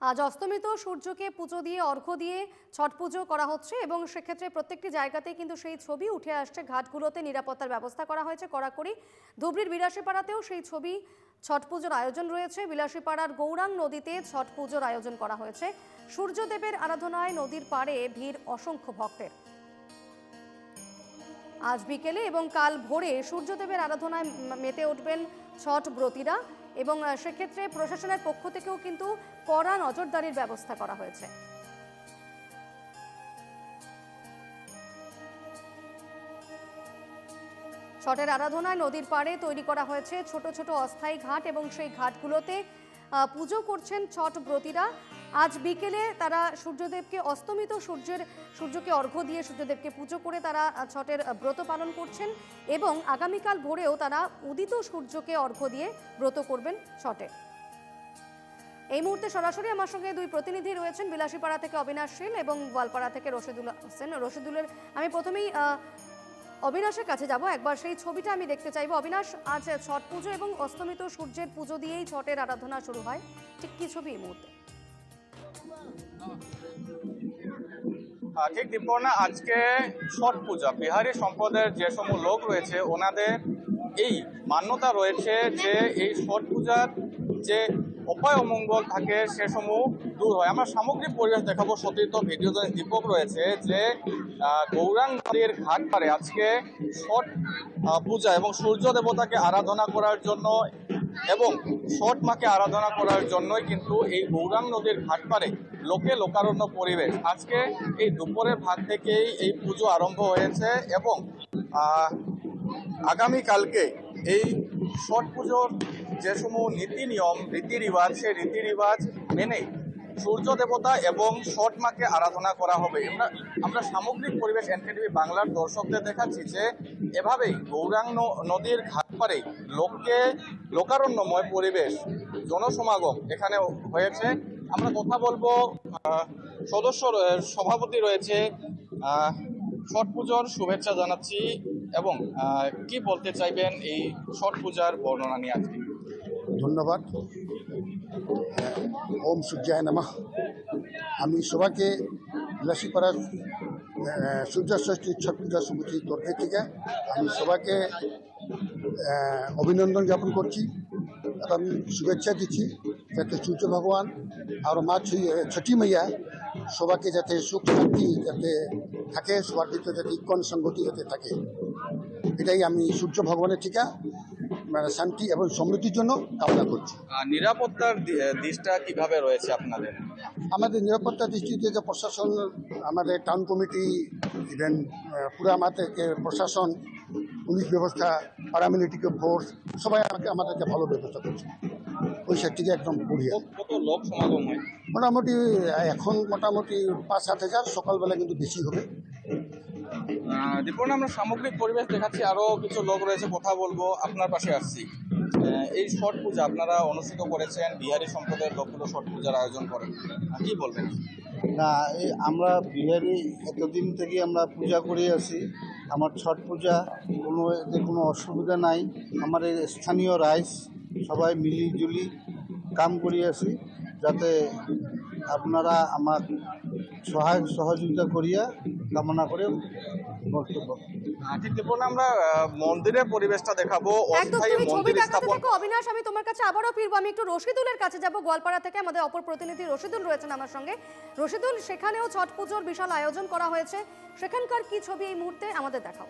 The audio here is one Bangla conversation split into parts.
আজ অস্তমিত সূর্যকে পুজো দিয়ে, অর্ঘ্য দিয়ে ছট পুজো করা হচ্ছে এবং সেক্ষেত্রে প্রত্যেকটি জায়গাতেই কিন্তু সেই ছবি উঠে আসছে। ঘাটগুলোতে নিরাপত্তার ব্যবস্থা করা হয়েছে কড়াকড়ি। ধুবড়ির বিলাসীপাড়াতেও সেই ছবি ছট পুজোর আয়োজন রয়েছে। বিলাসীপাড়ার গৌরাং নদীতে ছট পুজোর আয়োজন করা হয়েছে। সূর্যদেবের আরাধনায় নদীর পাড়ে ভিড় অসংখ্য ভক্তের। আজ বিকেলে এবং কাল ভোরে সূর্যদেবের আরাধনায় মেতে উঠবেন ছট ব্রতীরা। এবং সেক্ষেত্রে প্রশাসনের পক্ষ থেকেও কিন্তু কড়া নজরদারির ব্যবস্থা করা হয়েছে। ছটের আরাধনায় নদীর পাড়ে তৈরি করা হয়েছে ছোট ছোট অস্থায়ী ঘাট এবং সেই ঘাটগুলোতে পুজো করছেন ছট ব্রতীরা। আজ বিকেলে তারা সূর্যদেবকে, অস্তমিত সূর্যের, সূর্যকে অর্ঘ্য দিয়ে সূর্যদেবকে পুজো করে তারা ছটের ব্রত পালন করছেন এবং আগামীকাল ভোরেও তারা উদিত সূর্যকে অর্ঘ্য দিয়ে ব্রত করবেন ছটে। এই মুহূর্তে সরাসরি আমার সঙ্গে দুই প্রতিনিধি রয়েছেন, বিলাসীপাড়া থেকে অবিনাশ শীল এবং গোয়ালপাড়া থেকে রশিদুল হোসেন। রশিদুলের, আমি প্রথমেই অবিনাশের কাছে যাব। একবার সেই ছবিটা আমি দেখতে চাইব। অবিনাশ আজ ছট পুজো এবং অস্তমিত সূর্যের পুজো দিয়েই ছটের আরাধনা শুরু হয়। ঠিক কি ছবি এই মুহূর্তে? আহ, ঠিক দীপর্ণা আজকে ছট পূজা। বিহারি সম্প্রদায়ের যে সমূহ লোক রয়েছে ওনাদের এই মান্যতা রয়েছে যে এই ছট পূজার যে উপায় অমঙ্গল থাকে, সে সমূহ দূর হয়। আমরা সামগ্রিক পরিবেশ দেখাবো। সতীর্থ ভিডিও দীপক রয়েছে যে গৌরাং নদীর ঘাট পারে আজকে ছট পূজা এবং সূর্য দেবতাকে আরাধনা করার জন্য এবং ছট মাকে আরাধনা করার জন্যই কিন্তু এই গৌরাং নদীর ঘাট পারে লোকে লোকারণ্য পরিবেশ। আজকে এই দুপুরের ভাগ থেকেই এই পুজো আরম্ভ হয়েছে এবং আগামীকালকে এই ছট পুজোর যে সমূহ নীতি নিয়ম রীতি রিবাজ সেই রীতি রিবাজ মেনে সূর্য দেবতা এবং ছট মাকে আরাধনা করা হবে। আমরা আমরা সামগ্রিক পরিবেশ এনকেটিভি বাংলার দর্শকদের দেখাচ্ছি যে এভাবেই গৌরাঙ্গ নদীর ঘাট পারে লোককে, লোকারণ্যময় পরিবেশ, জনসমাগম এখানে হয়েছে। আমরা কথা বলব সদস্য সভাপতি রয়েছে ছট পুজোর শুভেচ্ছা জানাচ্ছি। এবং কি বলতে চাইবেন এই ছট পূজার বর্ণনা নিয়ে আজকে? ধন্যবাদ। ওম সূর্যায় নমঃ। আমি সবাইকে বিলাসীপাড়া আহ, সূর্য ষষ্ঠী ছট পূজা সমিতির তরফে থেকে আমি সবাইকে অভিনন্দন জ্ঞাপন করছি আমি শুভেচ্ছা দিচ্ছি যাতে সূর্য ভগবান আর মা ছটি মাইয়া সবাইকে যাতে সুখ শান্তি যাতে থাকে সবার ভিতরে যাতে ইকন সংগতি যাতে থাকে। এটাই আমি সূর্য ভগবানের টিকা মানে শান্তি এবং সমৃদ্ধির জন্য কামনা করছি। নিরাপত্তার দি- দিকটা কীভাবে রয়েছে আপনাদের? আমাদের নিরাপত্তা দৃষ্টিতে থেকে প্রশাসন আমাদের টাউন কমিটি ইভেন পুরো আমাদেরকে প্রশাসন পুলিশ ব্যবস্থা প্যারামিলিটিক্যাল ফোর্স সবাই আমাকে আমাদেরকে ভালো ব্যবস্থা করছে। ওই সেটিকে একদম বঢ়িয়া কত- লোক সমাগম হয়? মোটামুটি এখন মোটামুটি পাঁচ সাত হাজার সকালবেলা কিন্তু বেশি হবে। দীপন আমরা সামগ্রিক পরিবেশ দেখাচ্ছি। আরও কিছু লোক রয়েছে, কথা বলব। আপনার পাশে আসছি। এই ছট পূজা আপনারা অনুষ্ঠিত করেছেন, বিহারি সম্প্রদায়ের লোকগুলো ছট পূজার আয়োজন করেন। কি বলবেন? না, এই আমরা বিহারি এতদিন থেকে আমরা পূজা করে আসি। আমার ছট পূজা, কোনো এতে কোনো অসুবিধা নাই। আমাদের স্থানীয় রাইস, সবাই মিলিজুলি কাম করে আসি যাতে আপনারা আমার সহায় সহযোগিতা করিয়া কামনা করে বক্তব্য। আহ, ঠিক দীপন আমরা মন্দিরের পরিবেশটা দেখাবো। অস্থায়ী মন্দির স্থাপন অবিনাশ আমি তোমার কাছে আবারও ফিরবো। আমি একটু রশিদুলের কাছে যাব গোয়ালপাড়া থেকে আমাদের অপর প্রতিনিধি রশিদুল রয়েছেন আমার সঙ্গে। রশিদুল সেখানেও ছট পুজোর বিশাল আয়োজন করা হয়েছে। সেখানকার কি ছবি এই মুহূর্তে আমাদের দেখাও।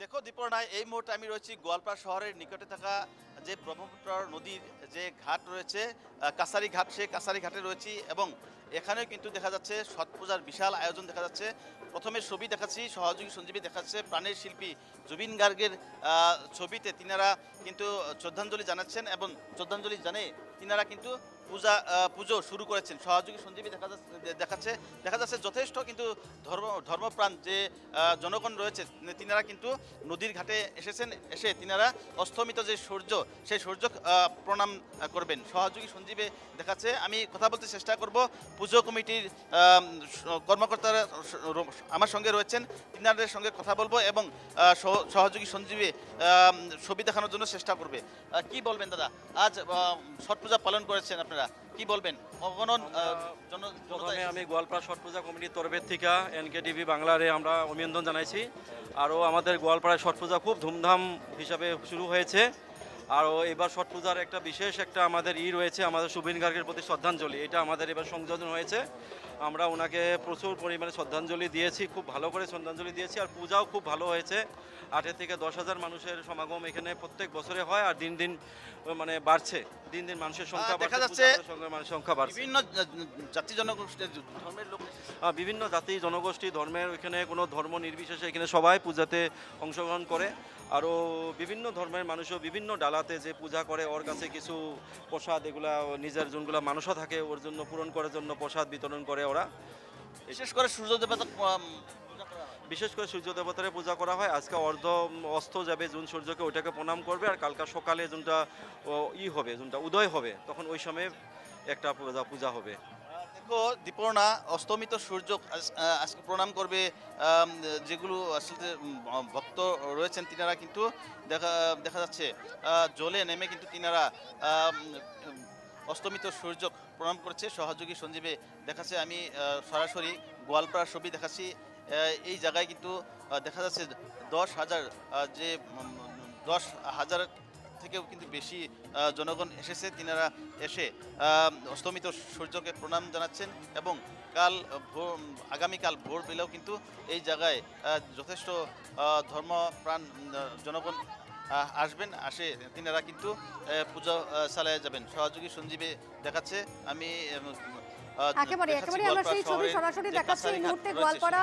দেখো দীপনায় এই মুহূর্তে আমি রয়েছি গোয়ালপাড়া শহরের নিকটে থাকা যে ব্রহ্মপুত্র নদীর যে ঘাট রয়েছে কাসারি ঘাট সে কাছারি ঘাটে রয়েছি এবং এখানে কিন্তু দেখা যাচ্ছে ছট পূজার বিশাল আয়োজন দেখা যাচ্ছে। প্রথমে ছবি দেখাচ্ছি, সহযোগী সঞ্জীবী দেখাচ্ছে, প্রাণের শিল্পী জুবিন গার্গের ছবিতে তিনারা কিন্তু শ্রদ্ধাঞ্জলি জানাচ্ছেন এবং শ্রদ্ধাঞ্জলি জানে তিনারা কিন্তু পূজা পুজো শুরু করেছেন। সহযোগী সঞ্জীবী দেখা যাচ্ছে, দেখাচ্ছে, দেখা যাচ্ছে যথেষ্ট কিন্তু ধর্ম, ধর্মপ্রাণ যে জনগণ রয়েছে, তিনারা কিন্তু নদীর ঘাটে এসেছেন, এসে তিনারা অস্তমিত যে সূর্য, সেই সূর্য প্রণাম করবেন। সহযোগী সঞ্জীবে দেখাচ্ছে, আমি কথা বলতে চেষ্টা করব, পুজো কমিটির কর্মকর্তারা আমার সঙ্গে রয়েছেন, তিনাদের সঙ্গে কথা বলব এবং সহ- সহযোগী সঞ্জীবে ছবি দেখানোর জন্য চেষ্টা করবে। কি বলবেন দাদা? আজ ছট পূজা পালন করেছেন আপনারা। কি বলবেন? অগণন প্রথমে আমি গোয়ালপাড়া ছট পূজা কমিটির তরফের থেকে এনকে টিভি বাংলারে আমরা অভিনন্দন জানাইছি। আরও আমাদের গোয়ালপাড়ায় ছট পূজা খুব ধুমধাম হিসাবে শুরু হয়েছে। আরও এবার ছট পূজার একটা বিশেষ একটা আমাদের ই রয়েছে আমাদের সুবিন গার্গের প্রতি শ্রদ্ধাঞ্জলি। এটা আমাদের এবার সংযোজন হয়েছে। আমরা ওনাকে প্রচুর পরিমাণে শ্রদ্ধাঞ্জলি দিয়েছি খুব ভালো করে শ্রদ্ধাঞ্জলি দিয়েছি আর পূজাও খুব ভালো হয়েছে। আটের থেকে দশ হাজার মানুষের সমাগম এখানে প্রত্যেক বছরে হয় আর দিন দিন মানে বাড়ছে। দিন দিন মানুষের সংখ্যা দেখা যাচ্ছে মানুষের সংখ্যা বাড়ছে। বিভিন্ন জাতি জনগোষ্ঠীর ধর্মের লোক। বিভিন্ন জাতি জনগোষ্ঠী ধর্মের এখানে কোনো ধর্ম নির্বিশেষে এখানে সবাই পূজাতে অংশগ্রহণ করে। আরও বিভিন্ন ধর্মের মানুষও বিভিন্ন ডালাতে যে পূজা করে ওর কাছে কিছু প্রসাদ এগুলা নিজের যোনগুলা মানুষও থাকে ওর জন্য পূরণ করার জন্য প্রসাদ বিতরণ করে ওরা। বিশেষ করে সূর্য বিশেষ করে সূর্য দেবতারে পূজা করা হয়। আজকে অর্ধ অস্ত যাবে, জুন সূর্যকে ওইটাকে প্রণাম করবে আর কালকা সকালে যোনটা ই হবে যোনটা উদয় হবে। তখন ওই সময়ে একটা পূজা পূজা হবে। দেখো, দীপর্ণা, অস্তমিত সূর্য আজকে প্রণাম করবে যেগুলো আসলে ভক্ত রয়েছেন তিনারা কিন্তু দেখা দেখা যাচ্ছে জলে নেমে কিন্তু তিনারা অস্তমিত সূর্য প্রণাম করছে। সহযোগী সঞ্জীবে দেখাচ্ছে, আমি সরাসরি গোয়ালপাড়ার ছবি দেখাচ্ছি। এই জায়গায় কিন্তু দেখা যাচ্ছে দশ হাজার যে দশ হাজার থেকেও কিন্তু বেশি জনগণ এসেছে, তিনারা এসে অস্তমিত সূর্যকে প্রণাম জানাচ্ছেন এবং কাল ভোর, আগামীকাল ভোর বেলাও কিন্তু এই জায়গায় যথেষ্ট ধর্মপ্রাণ জনগণ আসবেন, আসে, তিনারা কিন্তু পুজো চালায় যাবেন। সহযোগী সঞ্জীবে দেখাচ্ছে, আমি একেবারে একেবারে আমরা সেই ছবি সরাসরি দেখাচ্ছি। এই মুহূর্তে গোয়ালপাড়া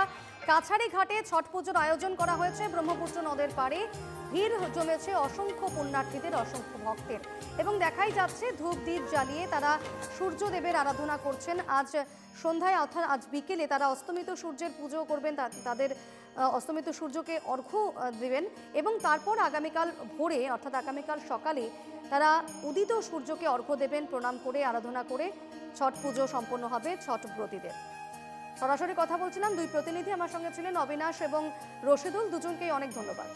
কাছারি ঘাটে ছট পুজোর আয়োজন করা হয়েছে। ব্রহ্মপুত্র নদের পাড়ে ভিড় জমেছে অসংখ্য পুণ্যার্থীদের অসংখ্য ভক্তের। এবং দেখাই যাচ্ছে ধূপ দ্বীপ জ্বালিয়ে তারা সূর্যদেবের আরাধনা করছেন। আজ সন্ধ্যায় অর্থাৎ আজ বিকেলে তারা অস্তমিত সূর্যের পুজো করবেন। তাদের অস্তমিত সূর্যকে অর্ঘ্য দেবেন। এবং তারপর আগামীকাল ভোরে অর্থাৎ আগামীকাল সকালে তারা উদিত সূর্যকে অর্ঘ্য দেবেন, প্রণাম করে, আরাধনা করে। ছট পুজো সম্পন্ন হবে ছট ব্রতীদের। সরাসরি কথা বলছিলাম, দুই প্রতিনিধি আমার সঙ্গে ছিলেন অবিনাশ এবং রশিদুল। দুজনকেই অনেক ধন্যবাদ।